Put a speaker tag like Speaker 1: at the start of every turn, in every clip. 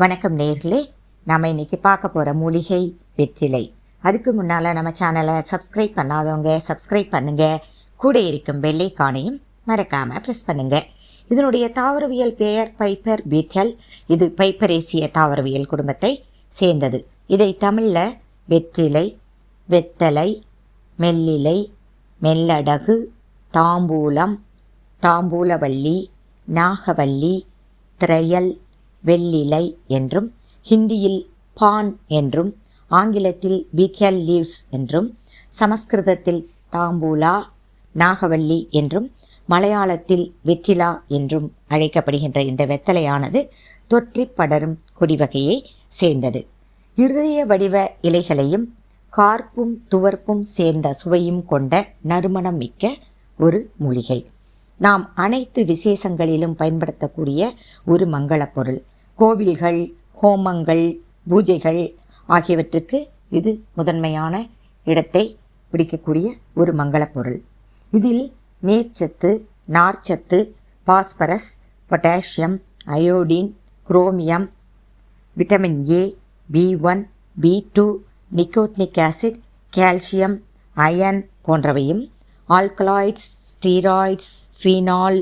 Speaker 1: வணக்கம் நேர்களே. நாம் இன்றைக்கி பார்க்க போகிற மூலிகை வெற்றிலை. அதுக்கு முன்னால் நம்ம சேனலை சப்ஸ்கிரைப் பண்ணாதவங்க சப்ஸ்கிரைப் பண்ணுங்கள் கூட இருக்கும் வெள்ளைக்கானையும் மறக்காமல் ப்ரெஸ் பண்ணுங்கள் இதனுடைய தாவரவியல் பெயர் பைப்பர் பீட்டல் இது பைப்பரேசிய தாவரவியல் குடும்பத்தை சேர்ந்தது. இதை தமிழில் வெற்றிலை வெத்தலை மெல்லிலை மெல்லடகு தாம்பூலம் தாம்பூலவல்லி நாகவல்லி திரையல் வெள்ளிலை என்றும் ஹிந்தியில் பான் என்றும் ஆங்கிலத்தில் பீத்தியல் லீவ்ஸ் என்றும் சமஸ்கிருதத்தில் தாம்பூலா நாகவல்லி என்றும் மலையாளத்தில் வெற்றிலா என்றும் அழைக்கப்படுகின்ற இந்த வெத்தலையானது தொற்றிப் படரும் கொடிவகையை சேர்ந்தது. இருதய வடிவ இலைகளையும் கார்ப்பும் துவர்ப்பும் சேர்ந்த சுவையும் கொண்ட நறுமணம் மிக்க ஒரு மூலிகை. நாம் அனைத்து விசேஷங்களிலும் பயன்படுத்தக்கூடிய ஒரு மங்களப் பொருள். கோவில்கள் ஹோமங்கள் பூஜைகள் ஆகியவற்றுக்கு இது முதன்மையான இடத்தை பிடிக்கக்கூடிய ஒரு மங்களப் பொருள். இதில் நீர்ச்சத்து நார்ச்சத்து phosphorus potassium iodine chromium vitamin A B one B two nicotinic acid calcium iron போன்றவையும் alkaloids steroids phenol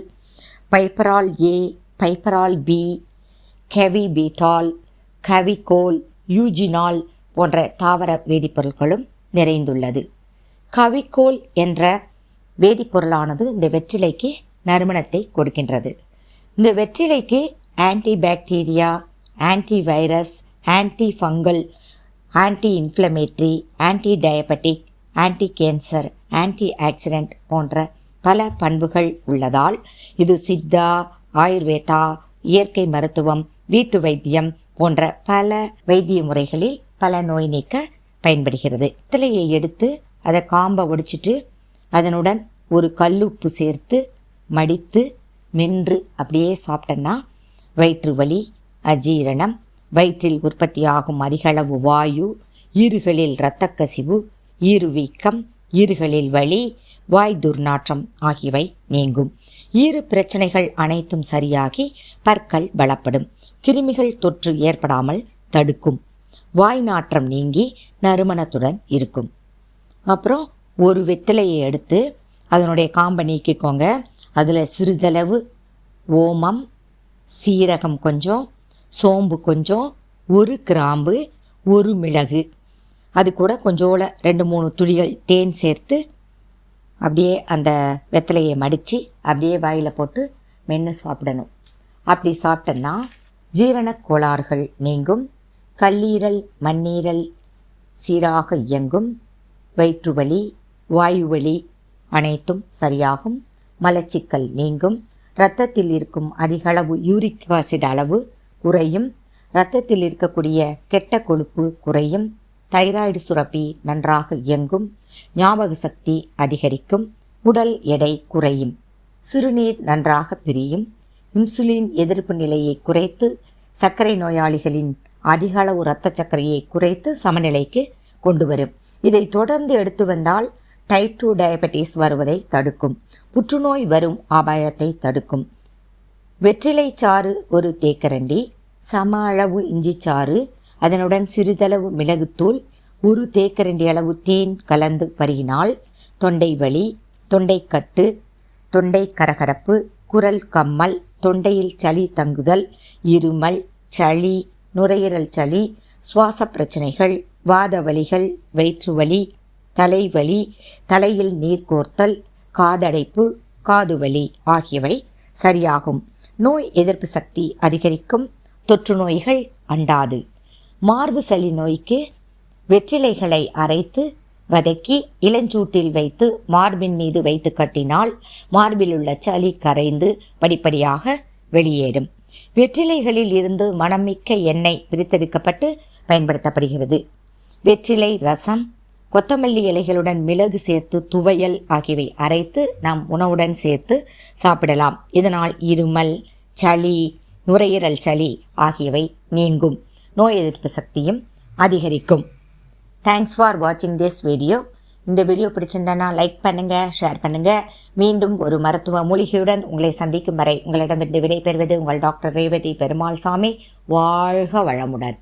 Speaker 1: piperol A piperol B chavibetol chavicol eugenol போன்ற தாவர வேதிப்பொருட்களும் நிறைந்துள்ளது. கவிகோல் என்ற வேதிப்பொருளானது இந்த வெற்றிலைக்கு நறுமணத்தை கொடுக்கின்றது. இந்த வெற்றிலைக்கு anti bacteria anti virus anti fungal anti inflammatory anti diabetic anti cancer anti oxidant போன்ற பல பண்புகள் உள்ளதால் இது சித்தா ஆயுர்வேதா இயற்கை மருத்துவம் வீட்டு வைத்தியம் போன்ற பல வைத்திய முறைகளில் பல நோய் நீக்க பயன்படுகிறது. வெத்தலையை எடுத்து அதை காம்பை ஒடிச்சிட்டு அதனுடன் ஒரு கல்லுப்பு சேர்த்து மடித்து மென்று அப்படியே சாப்பிட்டோன்னா வயிற்று வலி அஜீரணம் வயிற்றில் உற்பத்தியாகும் அதிகளவு வாயு ஈறுகளில் இரத்தக்கசிவு ஈறுவீக்கம் ஈறுகளில் வலி வாய் துர்நாற்றம் ஆகியவை நீங்கும். ஈறு பிரச்சனைகள் அனைத்தும் சரியாகி பற்கள் பலப்படும் கிருமிகள் தொற்று ஏற்படாமல் தடுக்கும். வாய் நாற்றம் நீங்கி நறுமணத்துடன் இருக்கும். அப்புறம் ஒரு வெத்தலையை எடுத்து அதனுடைய காம்பை நீக்கிக்கோங்க. அதில் சிறிதளவு ஓமம் சீரகம் கொஞ்சம் சோம்பு கொஞ்சம் ஒரு கிராம்பு ஒரு மிளகு. அது கூட கொஞ்சோல ரெண்டு மூணு துளிகள் தேன் சேர்த்து அப்படியே அந்த வெத்தலையை மடித்து அப்படியே வாயில் போட்டு மென்று சாப்பிடணும். அப்படி சாப்பிட்டோன்னா ஜீரணக் கோளாறுகள் நீங்கும். கல்லீரல் மண்ணீரல் சீராக இயங்கும். வயிற்று வலி வாயு வலி அனைத்தும் சரியாகும். மலச்சிக்கல் நீங்கும். இரத்தத்தில் இருக்கும் அதிகளவு யூரிக் ஆசிட் அளவு குறையும். இரத்தத்தில் இருக்கக்கூடிய கெட்ட கொழுப்பு குறையும். தைராய்டு சுரப்பி நன்றாக இயங்கும் ஞாபக சக்தி அதிகரிக்கும் உடல் எடை குறையும். சிறுநீர் நன்றாக பிரியும். இன்சுலின் எதிர்ப்பு நிலையை குறைத்து சர்க்கரை நோயாளிகளின் அதிக அளவு இரத்த சர்க்கரையை குறைத்து சமநிலைக்கு கொண்டு வரும் இதை தொடர்ந்து எடுத்து வந்தால் டைப் டூ டயபெட்டிஸ் வருவதை தடுக்கும். புற்றுநோய் வரும் அபாயத்தை தடுக்கும். வெற்றிலை சாறு ஒரு தேக்கரண்டி சம அளவு இஞ்சி சாறு அதனுடன் சிறிதளவு மிளகுத்தூள் ஒரு தேக்கரண்டி அளவு தேன் கலந்து பருகினால் தொண்டை வலி தொண்டைக்கட்டு தொண்டை கரகரப்பு குரல் கம்மல் தொண்டையில் சளி தங்குதல் இருமல் சளி நுரையீரல் சளி சுவாச பிரச்சனைகள் வாத வலிகள் வயிற்று வலி தலைவலி தலையில் நீர் கோர்த்தல் காதடைப்பு காதுவலி ஆகியவை சரியாகும். நோய் எதிர்ப்பு சக்தி அதிகரிக்கும். தொற்று நோய்கள் அண்டாது. மார்பு சளி நோய்க்கு வெற்றிலைகளை அரைத்து வதக்கி இளஞ்சூட்டில் வைத்து மார்பின் மீது வைத்து கட்டினால் மார்பில் உள்ள சளி கரைந்து படிப்படியாக வெளியேறும். வெற்றிலைகளில் இருந்து மணமிக்க எண்ணெய் பிரித்தெடுக்கப்பட்டு பயன்படுத்தப்படுகிறது. வெற்றிலை ரசம் கொத்தமல்லி இலைகளுடன் மிளகு சேர்த்து துவையல் ஆகியவை அரைத்து நாம் உணவுடன் சேர்த்து சாப்பிடலாம். இதனால் இருமல் சளி நுரையீரல் சளி ஆகியவை நீங்கும். நோய் எதிர்ப்பு சக்தியும் அதிகரிக்கும். தேங்க்ஸ் ஃபார் வாட்சிங் திஸ் வீடியோ இந்த வீடியோ பிடிச்சிருந்தனா லைக் பண்ணுங்கள் ஷேர் பண்ணுங்கள் மீண்டும் ஒரு மருத்துவ மூலிகையுடன் உங்களை சந்திக்கும் வரை உங்களிடமிருந்து விடைபெறுவது உங்கள் டாக்டர் ரேவதி பெருமாள் சாமி. வாழ்க வளமுடன்.